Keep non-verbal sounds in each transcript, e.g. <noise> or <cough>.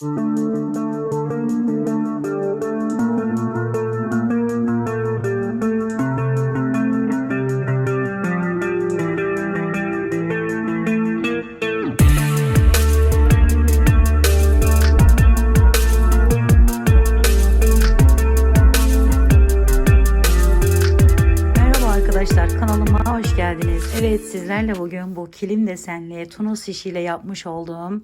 Arkadaşlar kanalıma hoş geldiniz. Evet sizlerle bugün bu kilim desenli tunus işiyle yapmış olduğum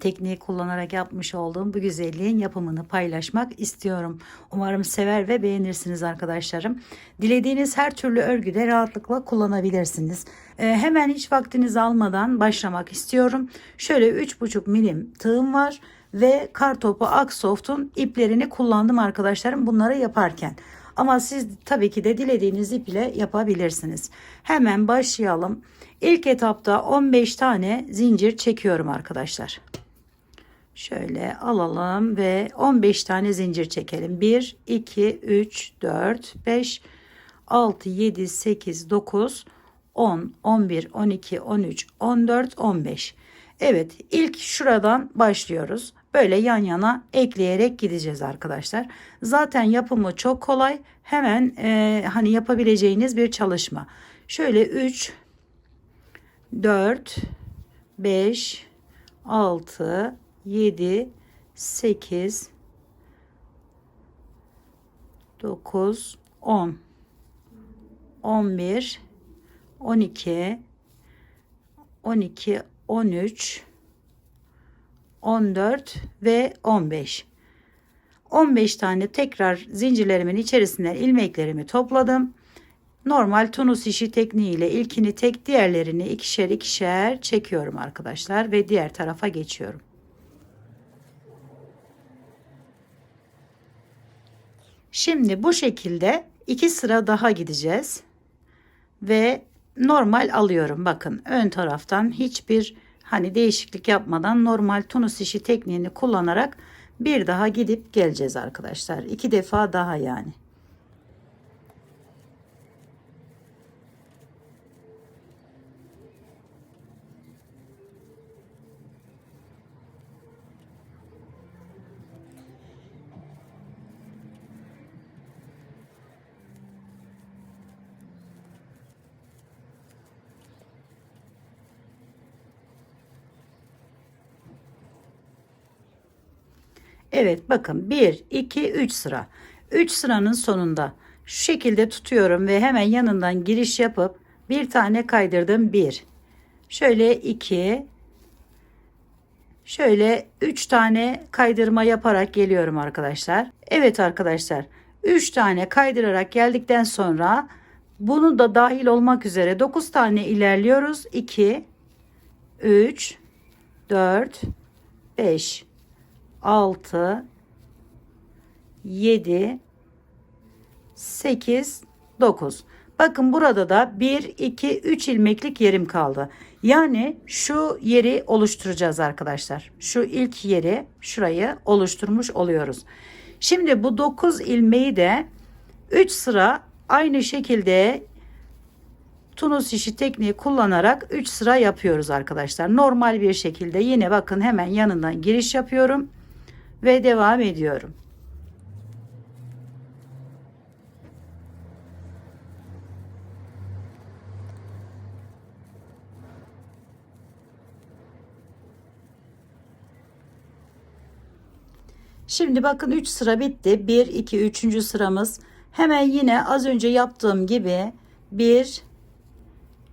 tekniği kullanarak yapmış olduğum bu güzelliğin yapımını paylaşmak istiyorum. Umarım sever ve beğenirsiniz arkadaşlarım. Dilediğiniz her türlü örgüde rahatlıkla kullanabilirsiniz. Ee, hemen hiç vaktinizi almadan başlamak istiyorum. Şöyle 3,5 milim tığım var ve kartopu Aksoft'un iplerini kullandım arkadaşlarım bunları yaparken. Ama siz tabii ki de dilediğiniz ip ile yapabilirsiniz. Hemen başlayalım. İlk etapta 15 tane zincir çekiyorum arkadaşlar. Şöyle alalım ve 15 tane zincir çekelim. 1, 2, 3, 4, 5, 6, 7, 8, 9, 10, 11, 12, 13, 14, 15. Evet ilk şuradan başlıyoruz. Böyle yan yana ekleyerek gideceğiz arkadaşlar. Zaten yapımı çok kolay. Hemen e, hani yapabileceğiniz bir çalışma. Şöyle 3, 4, 5, 6, 7, 8, 9, 10, 11, 12, 12, 13, 14 ve 15. 15 tane tekrar zincirlerimin içerisinden ilmeklerimi topladım. Normal tunus işi tekniğiyle ilkini tek diğerlerini ikişer ikişer çekiyorum arkadaşlar ve diğer tarafa geçiyorum. Şimdi bu şekilde iki sıra daha gideceğiz ve normal alıyorum. Bakın ön taraftan hiçbir hani değişiklik yapmadan normal tunus işi tekniğini kullanarak bir daha gidip geleceğiz arkadaşlar. İki defa daha yani. Evet bakın 1 2 3 sıra. 3 sıranın sonunda şu şekilde tutuyorum ve hemen yanından giriş yapıp bir tane kaydırdım 1. Şöyle 2 Şöyle 3 tane kaydırma yaparak geliyorum arkadaşlar. Evet arkadaşlar 3 tane kaydırarak geldikten sonra bunu da dahil olmak üzere 9 tane ilerliyoruz. 2 3 4 5 6 7 8 9 Bakın burada da 1 2 3 ilmeklik yerim kaldı. Yani şu yeri oluşturacağız arkadaşlar. Şu ilk yeri şurayı oluşturmuş oluyoruz. Şimdi bu 9 ilmeği de 3 sıra aynı şekilde tunus işi tekniği kullanarak 3 sıra yapıyoruz arkadaşlar. Normal bir şekilde yine bakın hemen yanından giriş yapıyorum ve devam ediyorum. Şimdi bakın 3 sıra bitti. 1 2 3. sıramız. Hemen yine az önce yaptığım gibi 1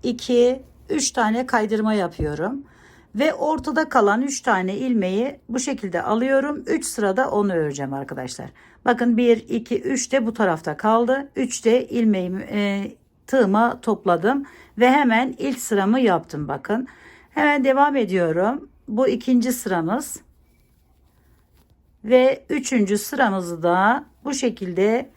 2 3 tane kaydırma yapıyorum ve ortada kalan 3 tane ilmeği bu şekilde alıyorum. 3 sırada onu öreceğim arkadaşlar. Bakın 1 2 3 de bu tarafta kaldı. 3 de ilmeğimi e, tığıma topladım ve hemen ilk sıramı yaptım bakın. Hemen devam ediyorum. Bu ikinci sıramız. Ve üçüncü sıramızı da bu şekilde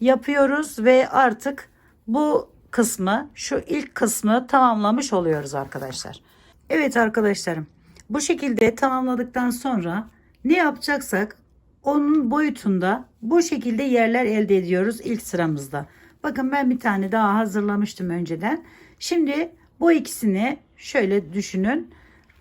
yapıyoruz ve artık bu kısmı şu ilk kısmı tamamlamış oluyoruz arkadaşlar. Evet arkadaşlarım bu şekilde tamamladıktan sonra ne yapacaksak onun boyutunda bu şekilde yerler elde ediyoruz ilk sıramızda. Bakın ben bir tane daha hazırlamıştım önceden. Şimdi bu ikisini şöyle düşünün.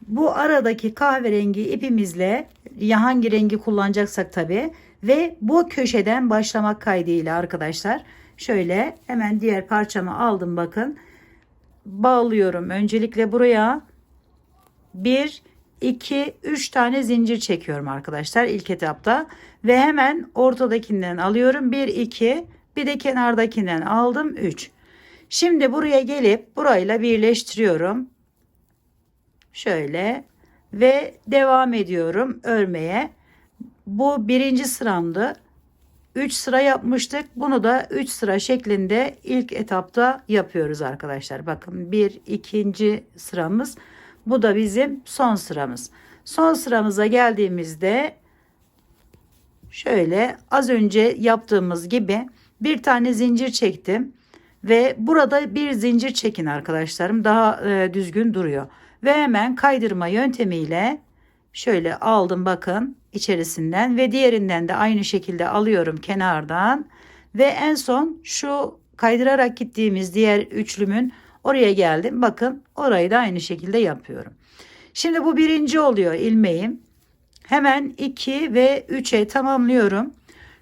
Bu aradaki kahverengi ipimizle ya hangi rengi kullanacaksak tabi ve bu köşeden başlamak kaydıyla arkadaşlar şöyle hemen diğer parçamı aldım bakın bağlıyorum öncelikle buraya 1 2 3 tane zincir çekiyorum arkadaşlar ilk etapta. Ve hemen ortadakinden alıyorum. 1 2 bir de kenardakinden aldım. 3 şimdi buraya gelip burayla birleştiriyorum. Şöyle. Ve devam ediyorum örmeye. Bu birinci sıramdı. 3 sıra yapmıştık. Bunu da 3 sıra şeklinde ilk etapta yapıyoruz arkadaşlar. Bakın bir ikinci sıramız bu da bizim son sıramız. Son sıramıza geldiğimizde şöyle az önce yaptığımız gibi bir tane zincir çektim ve burada bir zincir çekin arkadaşlarım. Daha e, düzgün duruyor. Ve hemen kaydırma yöntemiyle şöyle aldım bakın içerisinden ve diğerinden de aynı şekilde alıyorum kenardan. Ve en son şu kaydırarak gittiğimiz diğer üçlümün oraya geldim bakın orayı da aynı şekilde yapıyorum şimdi bu birinci oluyor ilmeğim hemen 2 ve 3'e tamamlıyorum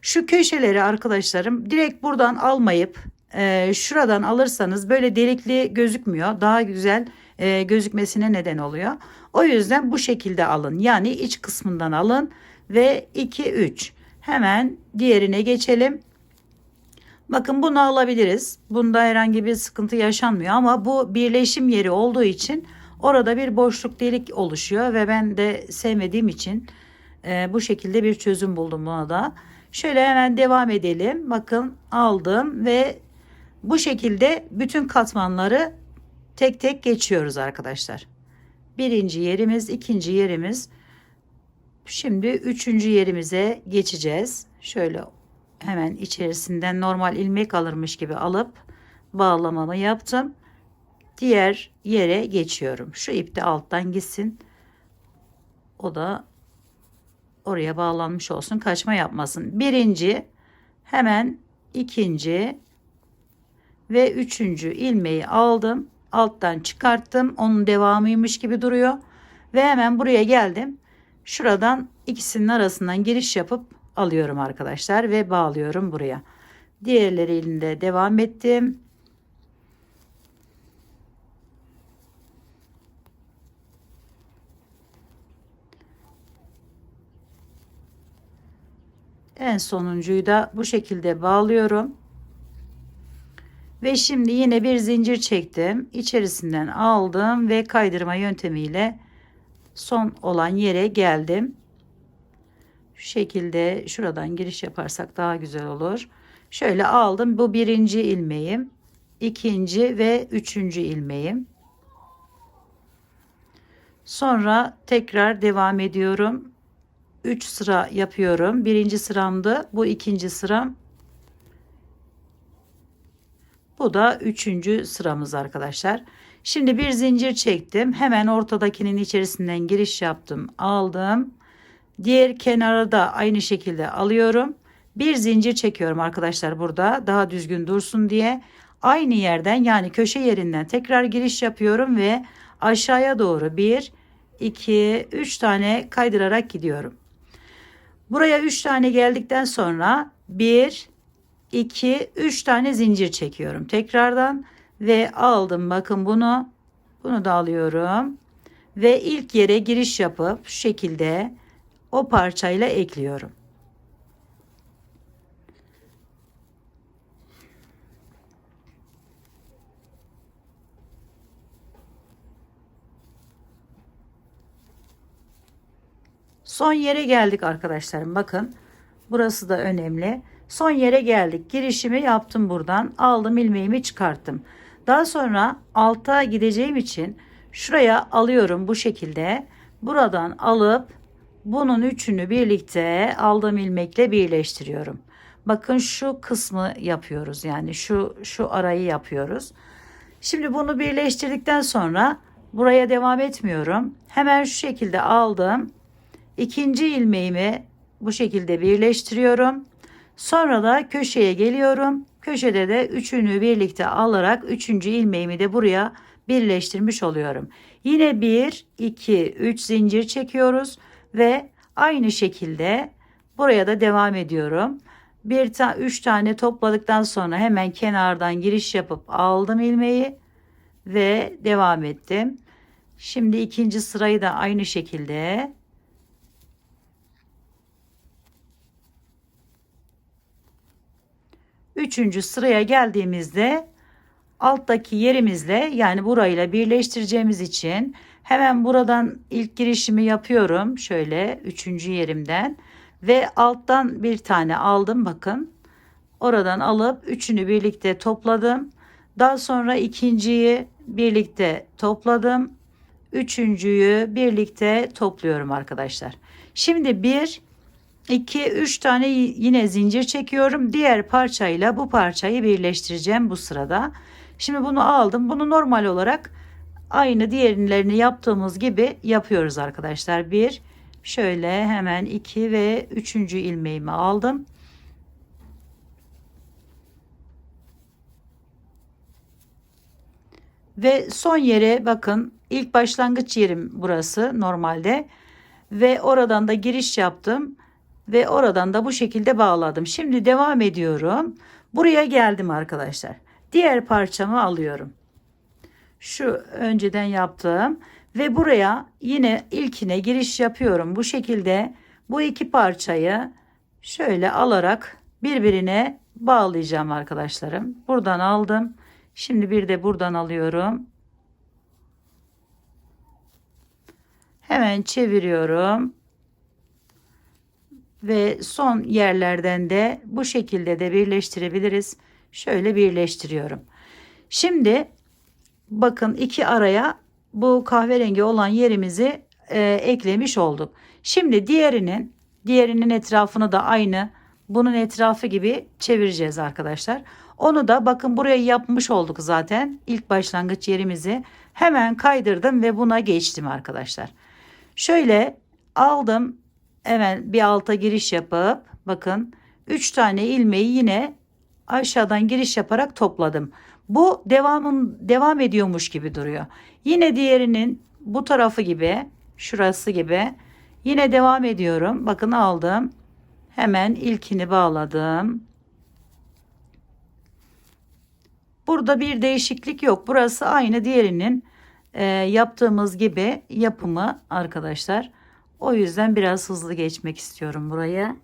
şu köşeleri arkadaşlarım direkt buradan almayıp e, şuradan alırsanız böyle delikli gözükmüyor daha güzel e, gözükmesine neden oluyor. O yüzden bu şekilde alın. Yani iç kısmından alın ve 2 3. Hemen diğerine geçelim. Bakın bunu alabiliriz. Bunda herhangi bir sıkıntı yaşanmıyor ama bu birleşim yeri olduğu için orada bir boşluk delik oluşuyor ve ben de sevmediğim için e, bu şekilde bir çözüm buldum buna da. Şöyle hemen devam edelim. Bakın aldım ve bu şekilde bütün katmanları tek tek geçiyoruz arkadaşlar. Birinci yerimiz, ikinci yerimiz. Şimdi üçüncü yerimize geçeceğiz. Şöyle hemen içerisinden normal ilmek alırmış gibi alıp bağlamamı yaptım. Diğer yere geçiyorum. Şu ip de alttan gitsin. O da oraya bağlanmış olsun. Kaçma yapmasın. Birinci hemen ikinci ve üçüncü ilmeği aldım alttan çıkarttım. Onun devamıymış gibi duruyor. Ve hemen buraya geldim. Şuradan ikisinin arasından giriş yapıp alıyorum arkadaşlar ve bağlıyorum buraya. Diğerleriyle devam ettim. En sonuncuyu da bu şekilde bağlıyorum. Ve şimdi yine bir zincir çektim. İçerisinden aldım ve kaydırma yöntemiyle son olan yere geldim. Şekilde şuradan giriş yaparsak daha güzel olur. Şöyle aldım. Bu birinci ilmeğim. ikinci ve üçüncü ilmeğim. Sonra tekrar devam ediyorum. 3 sıra yapıyorum. Birinci sıramdı. Bu ikinci sıram. Bu da üçüncü sıramız arkadaşlar. Şimdi bir zincir çektim. Hemen ortadakinin içerisinden giriş yaptım. Aldım. Diğer kenara da aynı şekilde alıyorum. Bir zincir çekiyorum arkadaşlar burada. Daha düzgün dursun diye. Aynı yerden yani köşe yerinden tekrar giriş yapıyorum ve aşağıya doğru 1, 2, 3 tane kaydırarak gidiyorum. Buraya 3 tane geldikten sonra 1, 2 3 tane zincir çekiyorum tekrardan ve aldım bakın bunu bunu da alıyorum ve ilk yere giriş yapıp şu şekilde o parçayla ekliyorum. Son yere geldik arkadaşlarım. Bakın burası da önemli. Son yere geldik. Girişimi yaptım buradan. Aldım ilmeğimi çıkarttım. Daha sonra alta gideceğim için şuraya alıyorum bu şekilde. Buradan alıp bunun üçünü birlikte aldığım ilmekle birleştiriyorum. Bakın şu kısmı yapıyoruz. Yani şu şu arayı yapıyoruz. Şimdi bunu birleştirdikten sonra buraya devam etmiyorum. Hemen şu şekilde aldım. İkinci ilmeğimi bu şekilde birleştiriyorum. Sonra da köşeye geliyorum. Köşede de üçünü birlikte alarak üçüncü ilmeğimi de buraya birleştirmiş oluyorum. Yine 1, 2, 3 zincir çekiyoruz ve Aynı şekilde buraya da devam ediyorum. Bir ta üç tane topladıktan sonra hemen kenardan giriş yapıp aldım ilmeği ve devam ettim. Şimdi ikinci sırayı da aynı şekilde Üçüncü sıraya geldiğimizde alttaki yerimizle yani burayla birleştireceğimiz için hemen buradan ilk girişimi yapıyorum. Şöyle üçüncü yerimden ve alttan bir tane aldım bakın. Oradan alıp üçünü birlikte topladım. Daha sonra ikinciyi birlikte topladım. Üçüncüyü birlikte topluyorum arkadaşlar. Şimdi bir 2 3 tane yine zincir çekiyorum. Diğer parçayla bu parçayı birleştireceğim bu sırada. Şimdi bunu aldım. Bunu normal olarak aynı diğerlerini yaptığımız gibi yapıyoruz arkadaşlar. Bir şöyle hemen 2 ve 3. ilmeğimi aldım. Ve son yere bakın ilk başlangıç yerim burası normalde ve oradan da giriş yaptım ve oradan da bu şekilde bağladım. Şimdi devam ediyorum. Buraya geldim arkadaşlar. Diğer parçamı alıyorum. Şu önceden yaptığım ve buraya yine ilkine giriş yapıyorum. Bu şekilde bu iki parçayı şöyle alarak birbirine bağlayacağım arkadaşlarım. Buradan aldım. Şimdi bir de buradan alıyorum. Hemen çeviriyorum ve son yerlerden de bu şekilde de birleştirebiliriz. Şöyle birleştiriyorum. Şimdi bakın iki araya bu kahverengi olan yerimizi e, eklemiş olduk. Şimdi diğerinin diğerinin etrafını da aynı bunun etrafı gibi çevireceğiz arkadaşlar. Onu da bakın buraya yapmış olduk zaten. İlk başlangıç yerimizi hemen kaydırdım ve buna geçtim arkadaşlar. Şöyle aldım hemen bir alta giriş yapıp bakın 3 tane ilmeği yine aşağıdan giriş yaparak topladım. Bu devamın devam ediyormuş gibi duruyor. Yine diğerinin bu tarafı gibi, şurası gibi yine devam ediyorum. Bakın aldım. Hemen ilkini bağladım. Burada bir değişiklik yok. Burası aynı diğerinin e, yaptığımız gibi yapımı arkadaşlar. O yüzden biraz hızlı geçmek istiyorum buraya.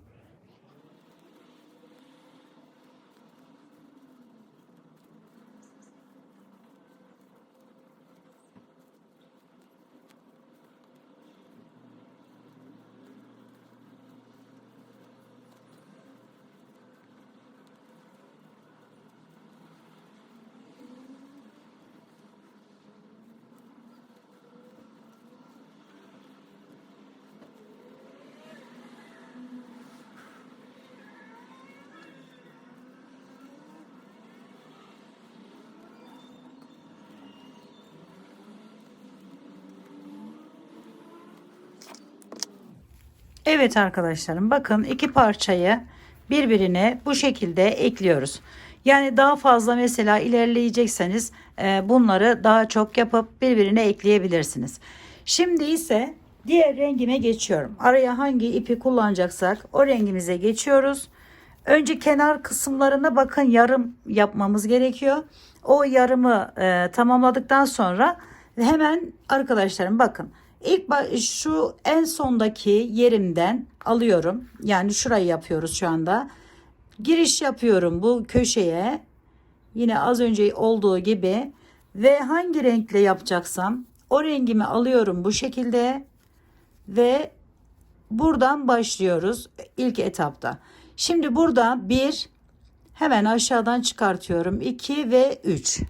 Evet arkadaşlarım bakın iki parçayı birbirine bu şekilde ekliyoruz. Yani daha fazla mesela ilerleyecekseniz e, bunları daha çok yapıp birbirine ekleyebilirsiniz. Şimdi ise diğer rengime geçiyorum. Araya hangi ipi kullanacaksak o rengimize geçiyoruz. Önce kenar kısımlarına bakın yarım yapmamız gerekiyor. O yarımı e, tamamladıktan sonra hemen arkadaşlarım bakın İlk şu en sondaki yerimden alıyorum. Yani şurayı yapıyoruz şu anda. Giriş yapıyorum bu köşeye. Yine az önce olduğu gibi ve hangi renkle yapacaksam o rengimi alıyorum bu şekilde ve buradan başlıyoruz ilk etapta. Şimdi burada bir hemen aşağıdan çıkartıyorum 2 ve 3.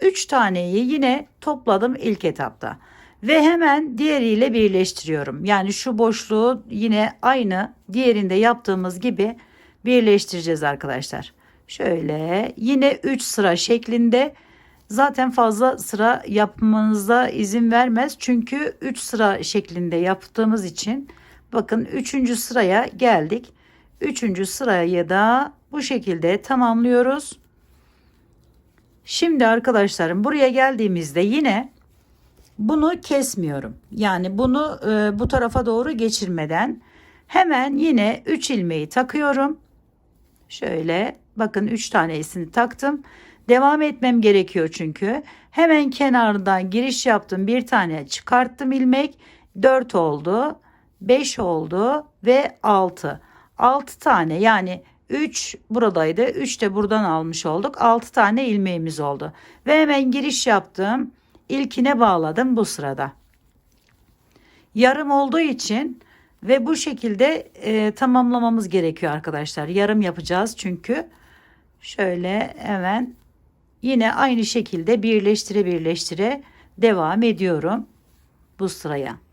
3 taneyi yine topladım ilk etapta ve hemen diğeriyle birleştiriyorum. Yani şu boşluğu yine aynı diğerinde yaptığımız gibi birleştireceğiz arkadaşlar. Şöyle yine 3 sıra şeklinde zaten fazla sıra yapmanıza izin vermez. Çünkü 3 sıra şeklinde yaptığımız için bakın 3. sıraya geldik. 3. sırayı da bu şekilde tamamlıyoruz. Şimdi arkadaşlarım buraya geldiğimizde yine Bunu kesmiyorum. Yani bunu e, bu tarafa doğru geçirmeden hemen yine 3 ilmeği takıyorum. Şöyle bakın 3 tanesini taktım. Devam etmem gerekiyor çünkü. Hemen kenardan giriş yaptım. Bir tane çıkarttım ilmek. 4 oldu. 5 oldu ve 6. 6 tane yani 3 buradaydı. 3 de buradan almış olduk. 6 tane ilmeğimiz oldu. Ve hemen giriş yaptım. İlkine bağladım bu sırada. Yarım olduğu için ve bu şekilde e, tamamlamamız gerekiyor arkadaşlar. Yarım yapacağız çünkü. Şöyle hemen yine aynı şekilde birleştire birleştire devam ediyorum bu sıraya.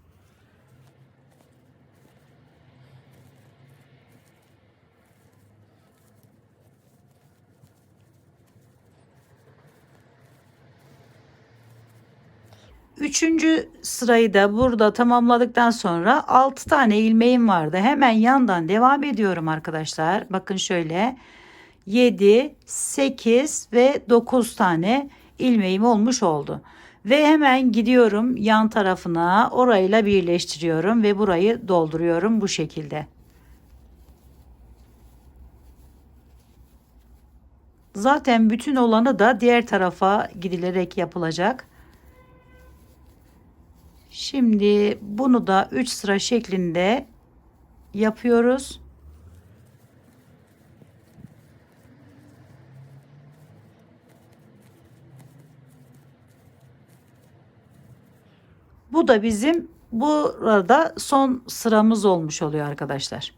Üçüncü sırayı da burada tamamladıktan sonra 6 tane ilmeğim vardı. Hemen yandan devam ediyorum arkadaşlar. Bakın şöyle 7, 8 ve 9 tane ilmeğim olmuş oldu. Ve hemen gidiyorum yan tarafına orayla birleştiriyorum ve burayı dolduruyorum bu şekilde. Zaten bütün olanı da diğer tarafa gidilerek yapılacak. Şimdi bunu da 3 sıra şeklinde yapıyoruz. Bu da bizim burada son sıramız olmuş oluyor arkadaşlar.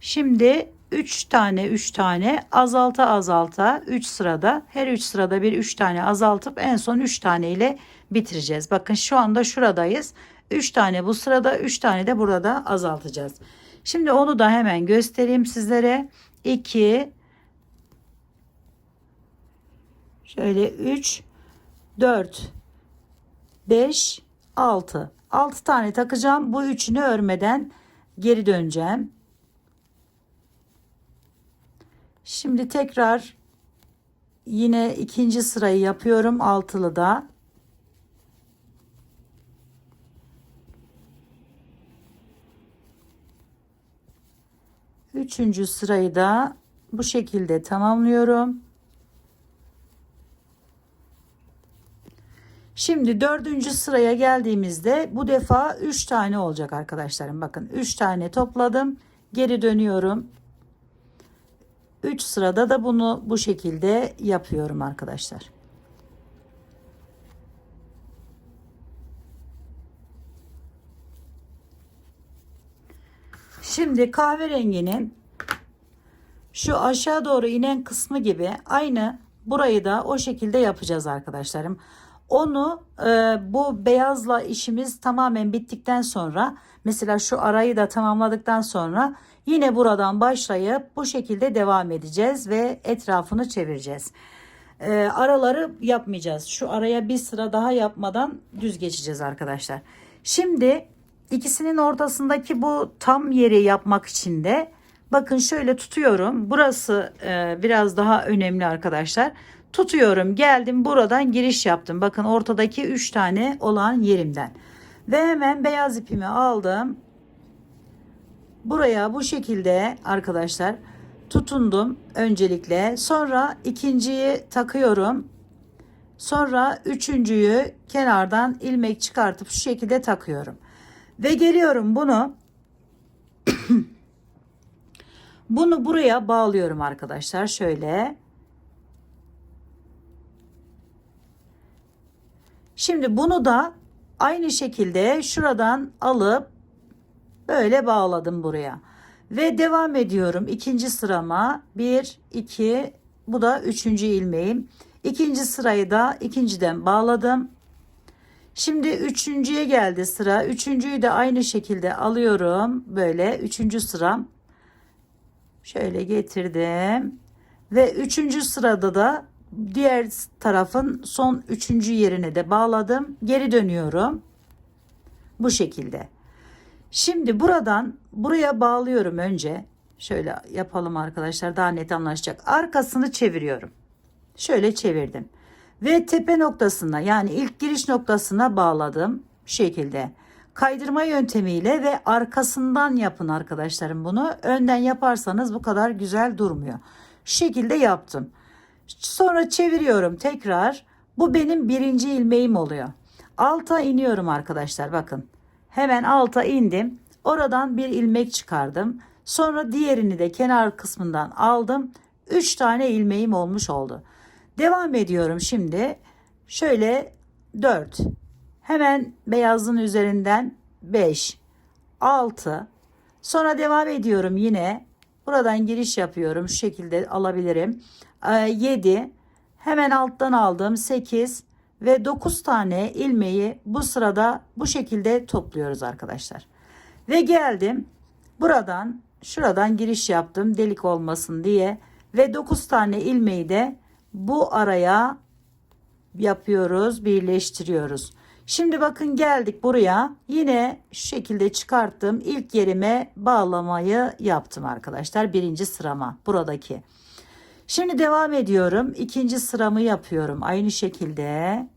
Şimdi 3 tane 3 tane azalta azalta 3 sırada her 3 sırada bir 3 tane azaltıp en son 3 tane ile bitireceğiz. Bakın şu anda şuradayız. 3 tane bu sırada 3 tane de burada azaltacağız. Şimdi onu da hemen göstereyim sizlere. 2 şöyle 3 4 5 6 6 tane takacağım. Bu üçünü örmeden geri döneceğim. Şimdi tekrar yine ikinci sırayı yapıyorum altılı da. Üçüncü sırayı da bu şekilde tamamlıyorum. Şimdi dördüncü sıraya geldiğimizde bu defa üç tane olacak arkadaşlarım. Bakın üç tane topladım. Geri dönüyorum. 3 sırada da bunu bu şekilde yapıyorum arkadaşlar. Şimdi kahverenginin şu aşağı doğru inen kısmı gibi aynı burayı da o şekilde yapacağız arkadaşlarım. Onu e, bu beyazla işimiz tamamen bittikten sonra mesela şu arayı da tamamladıktan sonra Yine buradan başlayıp bu şekilde devam edeceğiz ve etrafını çevireceğiz. Ee, araları yapmayacağız. Şu araya bir sıra daha yapmadan düz geçeceğiz arkadaşlar. Şimdi ikisinin ortasındaki bu tam yeri yapmak için de bakın şöyle tutuyorum. Burası e, biraz daha önemli arkadaşlar. Tutuyorum geldim buradan giriş yaptım. Bakın ortadaki 3 tane olan yerimden. Ve hemen beyaz ipimi aldım Buraya bu şekilde arkadaşlar tutundum öncelikle. Sonra ikinciyi takıyorum. Sonra üçüncüyü kenardan ilmek çıkartıp şu şekilde takıyorum. Ve geliyorum bunu <coughs> bunu buraya bağlıyorum arkadaşlar. Şöyle. Şimdi bunu da aynı şekilde şuradan alıp Böyle bağladım buraya. Ve devam ediyorum ikinci sırama. 1, 2, bu da üçüncü ilmeğim. İkinci sırayı da ikinciden bağladım. Şimdi üçüncüye geldi sıra. Üçüncüyü de aynı şekilde alıyorum. Böyle üçüncü sıram. Şöyle getirdim. Ve üçüncü sırada da diğer tarafın son üçüncü yerine de bağladım. Geri dönüyorum. Bu şekilde. Şimdi buradan buraya bağlıyorum önce. Şöyle yapalım arkadaşlar daha net anlaşacak. Arkasını çeviriyorum. Şöyle çevirdim. Ve tepe noktasına yani ilk giriş noktasına bağladım. Şu şekilde. Kaydırma yöntemiyle ve arkasından yapın arkadaşlarım bunu. Önden yaparsanız bu kadar güzel durmuyor. Şu şekilde yaptım. Sonra çeviriyorum tekrar. Bu benim birinci ilmeğim oluyor. Alta iniyorum arkadaşlar bakın. Hemen alta indim. Oradan bir ilmek çıkardım. Sonra diğerini de kenar kısmından aldım. 3 tane ilmeğim olmuş oldu. Devam ediyorum şimdi. Şöyle 4. Hemen beyazın üzerinden 5, 6. Sonra devam ediyorum yine. Buradan giriş yapıyorum. Şu şekilde alabilirim. 7. Hemen alttan aldım 8 ve 9 tane ilmeği bu sırada bu şekilde topluyoruz arkadaşlar. Ve geldim. Buradan şuradan giriş yaptım delik olmasın diye ve 9 tane ilmeği de bu araya yapıyoruz, birleştiriyoruz. Şimdi bakın geldik buraya. Yine şu şekilde çıkarttım. İlk yerime bağlamayı yaptım arkadaşlar. Birinci sırama buradaki. Şimdi devam ediyorum. İkinci sıramı yapıyorum. Aynı şekilde.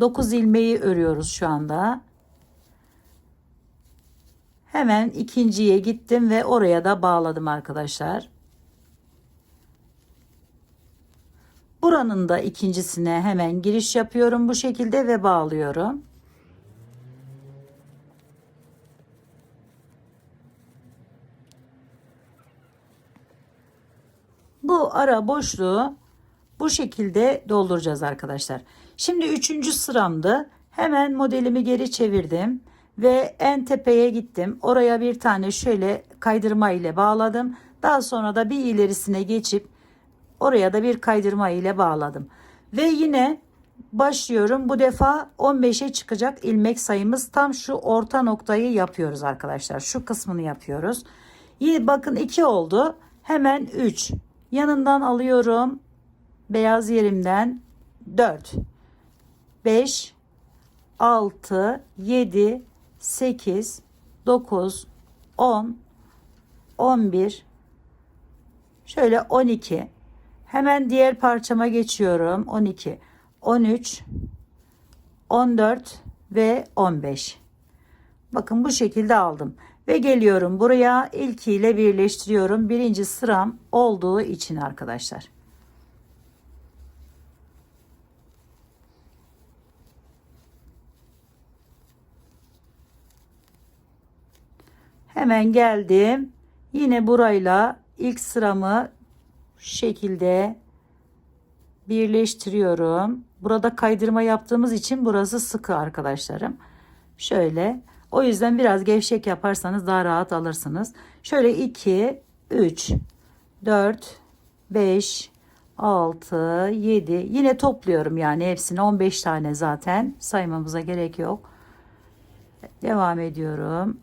9 ilmeği örüyoruz şu anda. Hemen ikinciye gittim ve oraya da bağladım arkadaşlar. Buranın da ikincisine hemen giriş yapıyorum bu şekilde ve bağlıyorum. Bu ara boşluğu bu şekilde dolduracağız arkadaşlar. Şimdi üçüncü sıramdı. Hemen modelimi geri çevirdim ve en tepeye gittim. Oraya bir tane şöyle kaydırma ile bağladım. Daha sonra da bir ilerisine geçip oraya da bir kaydırma ile bağladım. Ve yine başlıyorum. Bu defa 15'e çıkacak ilmek sayımız tam şu orta noktayı yapıyoruz arkadaşlar. Şu kısmını yapıyoruz. Yine bakın 2 oldu. Hemen 3. Yanından alıyorum. Beyaz yerimden 4 5 6 7 8 9 10 11 şöyle 12 hemen diğer parçama geçiyorum. 12 13 14 ve 15 bakın bu şekilde aldım. Ve geliyorum buraya. İlkiyle birleştiriyorum. Birinci sıram olduğu için arkadaşlar Hemen geldim. Yine burayla ilk sıramı şu şekilde birleştiriyorum. Burada kaydırma yaptığımız için burası sıkı arkadaşlarım. Şöyle. O yüzden biraz gevşek yaparsanız daha rahat alırsınız. Şöyle 2, 3, 4, 5, 6, 7. Yine topluyorum yani hepsini 15 tane zaten saymamıza gerek yok. Devam ediyorum.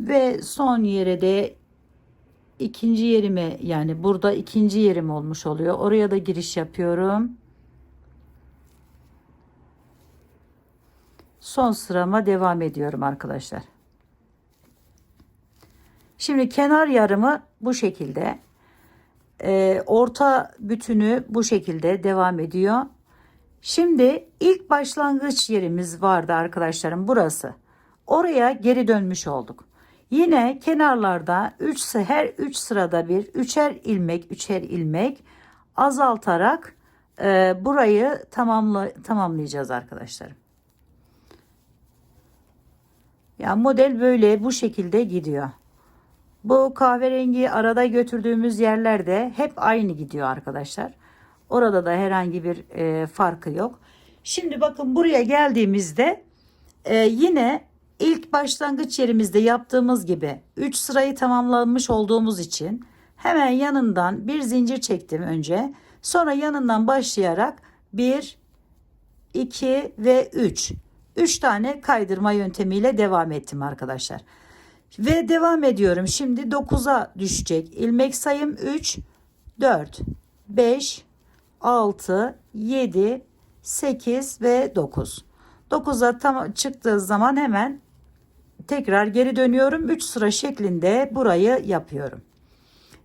Ve son yere de ikinci yerime yani burada ikinci yerim olmuş oluyor. Oraya da giriş yapıyorum. Son sırama devam ediyorum arkadaşlar. Şimdi kenar yarımı bu şekilde. Ee, orta bütünü bu şekilde devam ediyor. Şimdi ilk başlangıç yerimiz vardı arkadaşlarım burası. Oraya geri dönmüş olduk. Yine kenarlarda 3 her 3 sırada bir üçer ilmek üçer ilmek azaltarak e, burayı tamamla, tamamlayacağız arkadaşlarım. Ya model böyle bu şekilde gidiyor. Bu kahverengi arada götürdüğümüz yerlerde hep aynı gidiyor arkadaşlar. Orada da herhangi bir e, farkı yok. Şimdi bakın buraya geldiğimizde e, yine ilk başlangıç yerimizde yaptığımız gibi 3 sırayı tamamlanmış olduğumuz için hemen yanından bir zincir çektim önce. Sonra yanından başlayarak 1, 2 ve 3. 3 tane kaydırma yöntemiyle devam ettim arkadaşlar. Ve devam ediyorum. Şimdi 9'a düşecek. İlmek sayım 3, 4, 5, 6, 7, 8 ve 9. 9'a tam çıktığı zaman hemen tekrar geri dönüyorum. 3 sıra şeklinde burayı yapıyorum.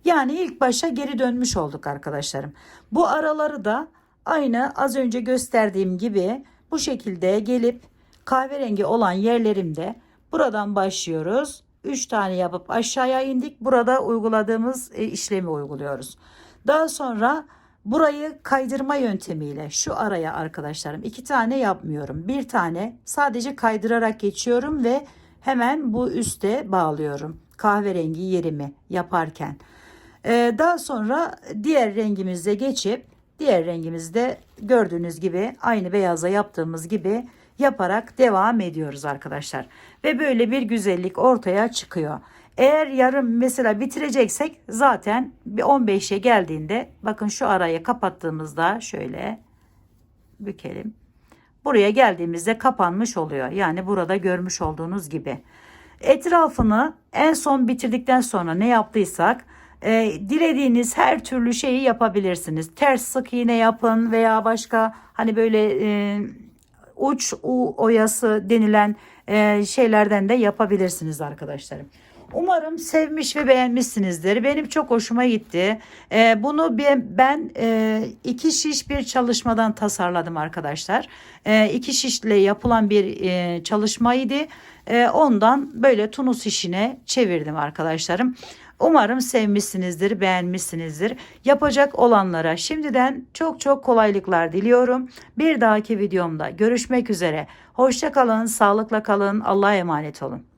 Yani ilk başa geri dönmüş olduk arkadaşlarım. Bu araları da aynı az önce gösterdiğim gibi bu şekilde gelip kahverengi olan yerlerimde buradan başlıyoruz. 3 tane yapıp aşağıya indik. Burada uyguladığımız e, işlemi uyguluyoruz. Daha sonra burayı kaydırma yöntemiyle şu araya arkadaşlarım iki tane yapmıyorum. Bir tane sadece kaydırarak geçiyorum ve hemen bu üste bağlıyorum. Kahverengi yerimi yaparken. Ee, daha sonra diğer rengimize geçip diğer rengimizde gördüğünüz gibi aynı beyaza yaptığımız gibi yaparak devam ediyoruz arkadaşlar. Ve böyle bir güzellik ortaya çıkıyor. Eğer yarım mesela bitireceksek zaten bir 15'e geldiğinde bakın şu arayı kapattığımızda şöyle bükelim. Buraya geldiğimizde kapanmış oluyor. Yani burada görmüş olduğunuz gibi. Etrafını en son bitirdikten sonra ne yaptıysak e, dilediğiniz her türlü şeyi yapabilirsiniz. Ters sık iğne yapın veya başka hani böyle e, uç u oyası denilen e, şeylerden de yapabilirsiniz arkadaşlarım. Umarım sevmiş ve beğenmişsinizdir. Benim çok hoşuma gitti. E, bunu ben, ben e, iki şiş bir çalışmadan tasarladım arkadaşlar. E, iki şişle yapılan bir e, çalışmaydı. E, ondan böyle tunus işine çevirdim arkadaşlarım. Umarım sevmişsinizdir, beğenmişsinizdir. Yapacak olanlara şimdiden çok çok kolaylıklar diliyorum. Bir dahaki videomda görüşmek üzere. Hoşça kalın, sağlıkla kalın, Allah'a emanet olun.